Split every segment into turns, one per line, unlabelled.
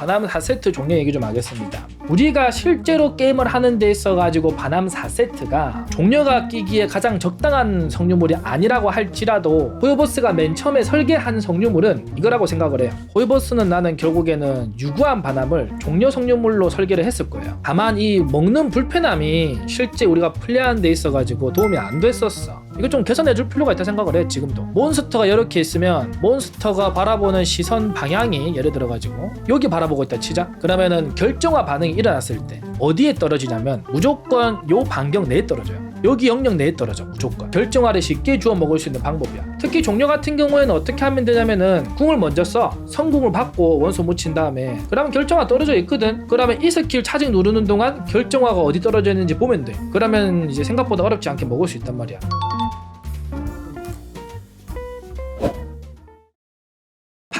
반함 4세트 종료 얘기 좀 하겠습니다. 우리가 실제로 게임을 하는 데 있어 가지고 반함 4세트가 종료가 끼기에 가장 적당한 성유물이 아니라고 할지라도 호요보스가 맨 처음에 설계한 성유물은 이거라고 생각을 해요. 호요보스는 나는 결국에는 유구한 반함을 종료 성유물로 설계를 했을 거예요. 다만 이 먹는 불편함이 실제 우리가 플레이하는 데 있어 가지고 도움이 안 됐었어. 이거 좀 개선해 줄 필요가 있다 생각을 해 지금도. 몬스터가 이렇게 있으면 몬스터가 바라보는 시선 방향이 예를 들어 가지고 여기 바라보고 있다 치자. 그러면은 결정화 반응이 일어났을 때 어디에 떨어지냐면 무조건 요 반경 내에 떨어져요. 여기 영역 내에 떨어져 무조건. 결정화를 쉽게 주워 먹을 수 있는 방법이야. 특히 종료 같은 경우에는 어떻게 하면 되냐면은 궁을 먼저 써. 성궁을 받고 원소 묻힌 다음에. 그러면 결정화 떨어져 있거든. 그러면 이 스킬 차징 누르는 동안 결정화가 어디 떨어져 있는지 보면 돼. 그러면 이제 생각보다 어렵지 않게 먹을 수 있단 말이야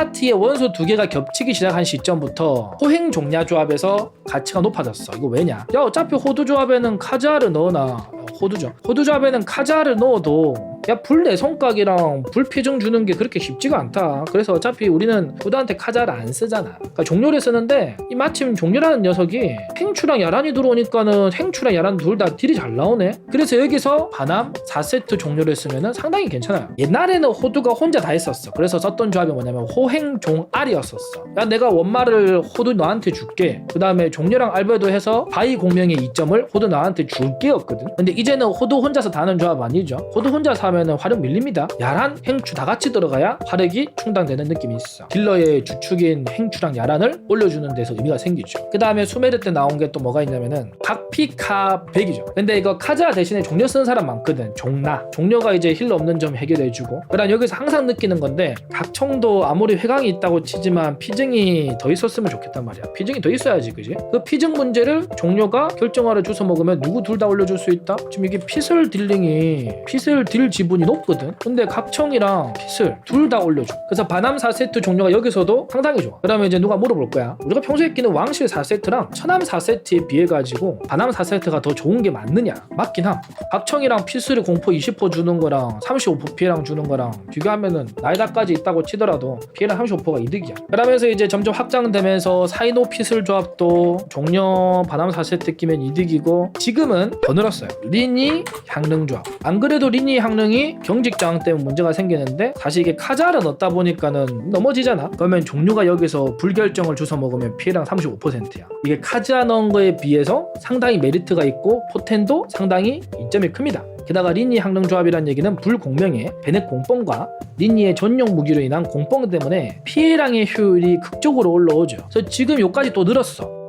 파티에 원소 두 개가 겹치기 시작한 시점부터 호행 종냐 조합에서 가치가 높아졌어. 이거 왜냐? 야 어차피 호두 조합에는 카자를 넣어놔. 어, 호두죠. 호두 조합에는 카자를 넣어도 야 불 내 성각이랑 불 피증 주는 게 그렇게 쉽지가 않다. 그래서 어차피 우리는 호두한테 카자를 안 쓰잖아. 그러니까 종료를 쓰는데 이 마침 종료라는 녀석이 행추랑 야란이 들어오니까는 행추랑 야란 둘 다 딜이 잘 나오네. 그래서 여기서 반함 4세트 종료를 쓰면은 상당히 괜찮아요. 옛날에는 호두가 혼자 다 했었어. 그래서 썼던 조합이 뭐냐면 호행종알이었었어. 야 내가 원말을 호두 너한테 줄게. 그 다음에 종료랑 알베도 해서 바이 공명의 이점을 호두 너한테 줄게였거든. 근데 이제는 호두 혼자서 다는 조합 아니죠. 호두 혼자서 하면은 화력 밀립니다. 야란, 행추 다 같이 들어가야 화력이 충당되는 느낌이 있어. 딜러의 주축인 행추랑 야란을 올려주는 데서 의미가 생기죠. 그 다음에 수메르 때 나온 게 또 뭐가 있냐면은 각피카 100이죠. 근데 이거 카자 대신에 종료 쓰는 사람 많거든. 종나. 종료가 이제 힐러 없는 점 해결해주고. 그다음 여기서 항상 느끼는 건데 각청도 아무리 회강이 있다고 치지만 피증이 더 있었으면 좋겠단 말이야. 피증이 더 있어야지, 그지? 그 피증 문제를 종료가 결정화를 주워 먹으면 누구 둘 다 올려줄 수 있다? 지금 이게 피슬 딜링이 피슬 딜 지분이 높거든. 근데 각청이랑 피슬 둘다 올려줘. 그래서 바남 4세트 종료가 여기서도 상당히 좋아. 그러면 이제 누가 물어볼 거야. 우리가 평소에 끼는 왕실 4세트랑 천암 4세트에 비해 가지고 바남 4세트가 더 좋은 게 맞느냐? 맞긴 함. 각청이랑 피슬이 공포 20% 주는 거랑 35% 피해랑 주는 거랑 비교하면은 나이다까지 있다고 치더라도 피해랑 35%가 이득이야. 그러면서 이제 점점 확장되면서 사이노 피슬 조합도 종료 바남 4세트 끼면 이득이고 지금은 더 늘었어요. 리니 향릉 조합. 안 그래도 리니 향릉 이 경직 저항 때문에 문제가 생기는데 사실 이게 카자를 넣다 보니까는 넘어지잖아. 그러면 종류가 여기서 불결정을 주워 먹으면 피해량 35%야. 이게 카자 넣은 거에 비해서 상당히 메리트가 있고 포텐도 상당히 이점이 큽니다. 게다가 리니 항릉 조합이란 얘기는 불공명의 베넷 공뻥과 리니의 전용 무기로 인한 공뻥 때문에 피해량의 효율이 극적으로 올라오죠. 그래서 지금 요까지 또 늘었어.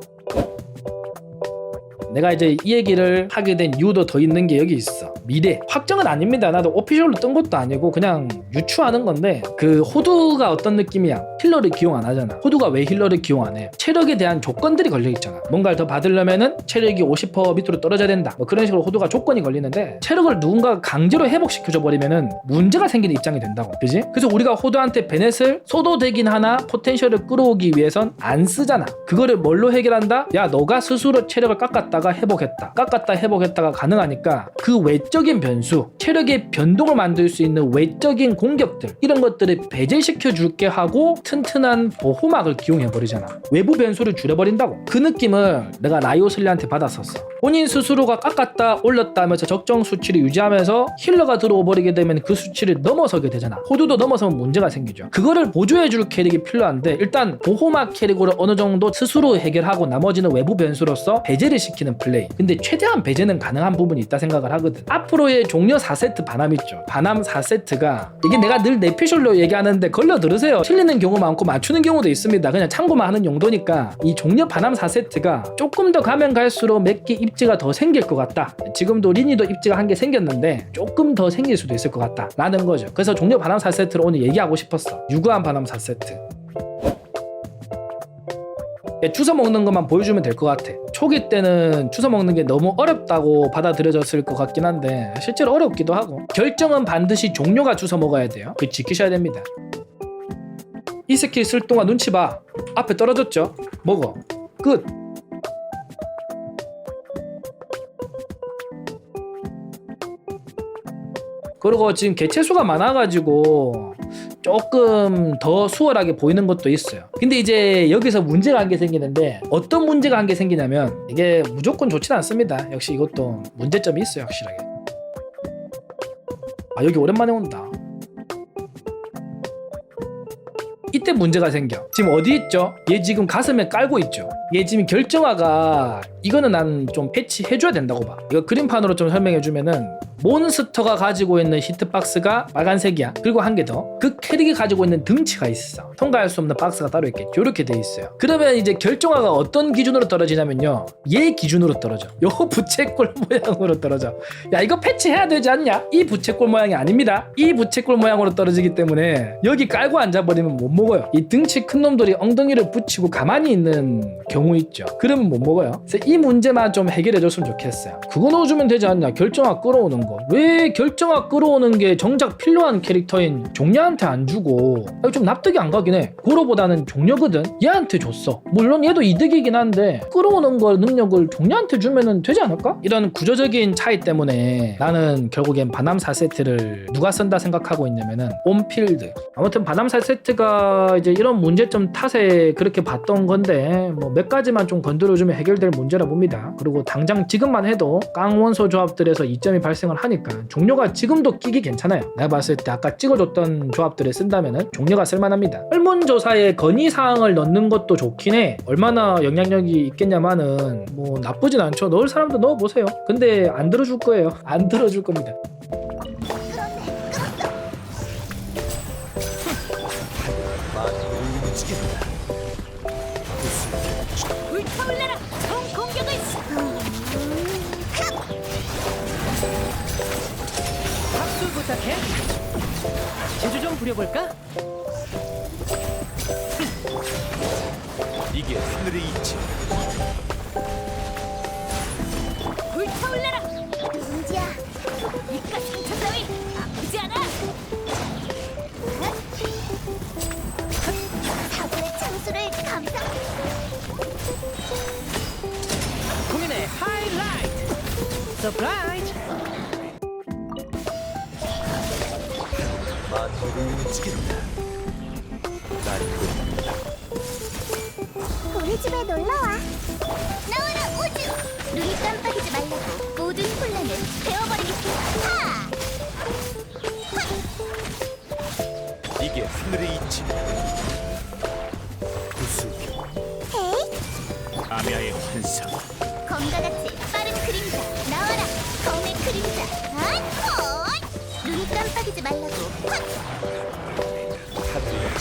내가 이제 이 얘기를 하게 된 이유도 더 있는 게 여기 있어. 미래. 확정은 아닙니다. 나도 오피셜로 뜬 것도 아니고 그냥 유추하는 건데 그 호두가 어떤 느낌이야? 힐러를 기용 안 하잖아. 호두가 왜 힐러를 기용 안 해? 체력에 대한 조건들이 걸려 있잖아. 뭔가를 더 받으려면은 체력이 50% 밑으로 떨어져야 된다. 뭐 그런 식으로 호두가 조건이 걸리는데 체력을 누군가 강제로 회복시켜줘 버리면은 문제가 생기는 입장이 된다고. 그지? 그래서 우리가 호두한테 베넷을 쏘도 되긴 하나 포텐셜을 끌어오기 위해선 안 쓰잖아. 그거를 뭘로 해결한다? 야 너가 스스로 체력을 깎았다 가 회복했다. 깎았다 회복했다가 가능하니까 그 외적인 변수, 체력의 변동을 만들 수 있는 외적인 공격들 이런 것들을 배제시켜 줄게 하고 튼튼한 보호막을 기용해 버리잖아. 외부 변수를 줄여버린다고. 그 느낌을 내가 라이오슬리한테 받았었어. 본인 스스로가 깎았다 올렸다 하면서 적정 수치를 유지하면서 힐러가 들어오 버리게 되면 그 수치를 넘어서게 되잖아. 호두도 넘어서면 문제가 생기죠. 그거를 보조해 줄 캐릭이 필요한데 일단 보호막 캐릭으로 어느 정도 스스로 해결하고 나머지는 외부 변수로서 배제를 시키는 플레이. 근데 최대한 배제는 가능한 부분이 있다 생각을 하거든. 앞으로의 종료 4세트 반함 있죠. 반함 4세트가 이게 내가 늘 내피셜로 얘기하는데 걸려 들으세요. 틀리는 경우 많고 맞추는 경우도 있습니다. 그냥 참고만 하는 용도니까 이 종료 반함 4세트가 조금 더 가면 갈수록 몇 개 입지가 더 생길 것 같다. 지금도 리니도 입지가 한 개 생겼는데 조금 더 생길 수도 있을 것 같다. 라는 거죠. 그래서 종료 반함 4세트를 오늘 얘기하고 싶었어. 유구한 반함 4세트. 예, 주워 먹는 것만 보여주면 될 것 같아. 초기 때는 주워 먹는 게 너무 어렵다고 받아들여졌을 것 같긴 한데 실제로 어렵기도 하고 결정은 반드시 종료가 주워 먹어야 돼요. 그 지키셔야 됩니다. 이 스킬 쓸 동안 눈치 봐. 앞에 떨어졌죠? 먹어. 끝. 그리고 지금 개체수가 많아가지고 조금 더 수월하게 보이는 것도 있어요. 근데 이제 여기서 문제가 한개 생기는데 어떤 문제가 한개 생기냐면 이게 무조건 좋지는 않습니다. 역시 이것도 문제점이 있어요, 확실하게. 아 여기 오랜만에 온다. 이때 문제가 생겨. 지금 어디 있죠? 얘 지금 가슴에 깔고 있죠. 얘 지금 결정화가 이거는 난 좀 패치해줘야 된다고 봐. 이거 그림판으로 좀 설명해주면은 몬스터가 가지고 있는 히트박스가 빨간색이야. 그리고 한 개 더. 그 캐릭이 가지고 있는 등치가 있어. 통과할 수 없는 박스가 따로 있겠죠. 이렇게 돼 있어요. 그러면 이제 결정화가 어떤 기준으로 떨어지냐면요. 얘 기준으로 떨어져. 요 부채꼴 모양으로 떨어져. 야 이거 패치해야 되지 않냐? 이 부채꼴 모양이 아닙니다. 이 부채꼴 모양으로 떨어지기 때문에 여기 깔고 앉아버리면 못 먹어요. 이 등치 큰 놈들이 엉덩이를 붙이고 가만히 있는 경우 있죠. 그러면 못 먹어요. 그래서 이 문제만 좀 해결해 줬으면 좋겠어요. 그거 넣어주면 되지 않냐? 결정화 끌어오는 거. 왜 결정화 끌어오는 게 정작 필요한 캐릭터인 종려한테 안 주고 아, 좀 납득이 안 가긴 해. 고로보다는 종려거든. 얘한테 줬어. 물론 얘도 이득이긴 한데 끌어오는 거 능력을 종려한테 주면은 되지 않을까? 이런 구조적인 차이 때문에 나는 결국엔 바남 4세트를 누가 쓴다 생각하고 있냐면은 온필드. 아무튼 바남 4세트가 이제 이런 문제점 탓에 그렇게 봤던 건데 뭐몇 가지만 좀 건드려주면 해결될 문제라 봅니다. 그리고 당장 지금만 해도 깡원소 조합들에서 이점이 발생을 하니까 종료가 지금도 끼기 괜찮아요. 내가 봤을 때 아까 찍어줬던 조합들을 쓴다면은 종료가 쓸만합니다. 설문조사에 건의 사항을 넣는 것도 좋긴 해. 얼마나 영향력이 있겠냐마는 뭐 나쁘진 않죠. 넣을 사람도 넣어보세요. 근데 안 들어줄 거예요. 안 들어줄 겁니다.
불타올라라!
부탁해. 제주 좀 부려볼까?
이게 하늘의 이치
불타올라라! 은지야, 이깟 상처 따위 아프지 않아! 사고의 창수를 감상!
국민의 하이라이트. 서프라이즈.
우리 집에 놀러와! 나와라 우주! 눈이 깜빡이지 말라고 모든 혼란을 베어버리겠다! 하!
이게 하늘의 이치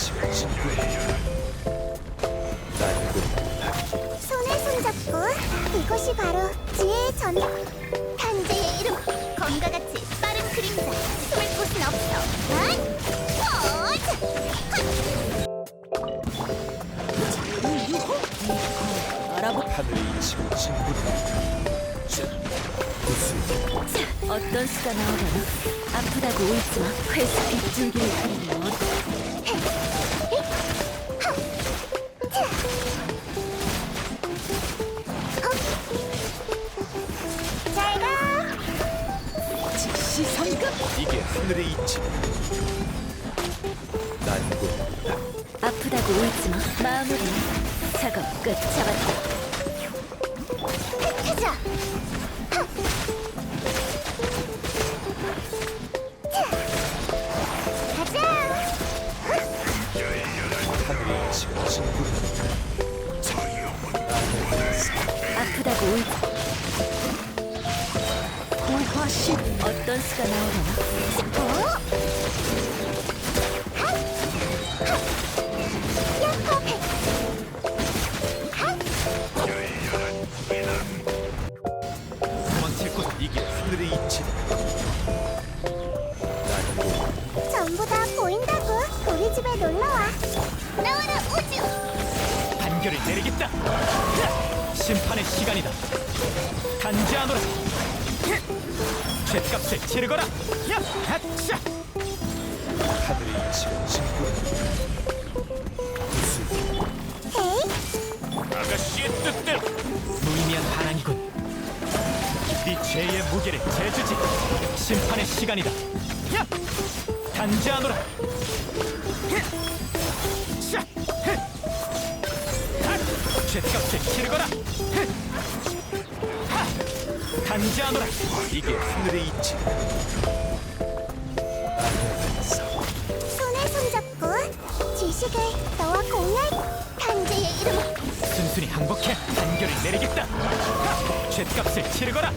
손에 손잡고 이것이 바로 지혜의 전 탄재의 이름 검과 같이 빠른 그림자 숨을 곳은 없어. 안콘
알아보.
하늘의 진구해 구수교
어떤 수가 나오려나? 아프다고 울지마. 회수 빗줄기를 그리면 즉시 성급.
이게 하늘의 이치. 난군
아프다고 울지 마. 마무리 작업 끝. 잡았다. 가자. 가자.
하늘의 이치가 진구해
아프다고 울지 어떤 수가 나오려나 어? 핫! 핫! 야호페! 핫!
도망칠 곳 이게 하늘의 이치 난군
전부 다 보인다고 우리 집에 놀러와 나와라 우주
판결을 내리겠다. 심판의 시간이다. 단지하노라. 죗값을 치르거라. 야, 아차.
하늘이 지금 친구. 아가씨의 뜻들
무의미한 반항이군. 네 죄의 무게를 재주지. 심판의 시간이다. 야, 단지하노라. 죗값을 치르거라. 단지하노라.
이게 하늘의 이치.
손에 손잡고 지식을 너와 공유할 단지의 이름으로
순순히 항복해 단결을 내리겠다. 하! 죗값을 치르거라. 하!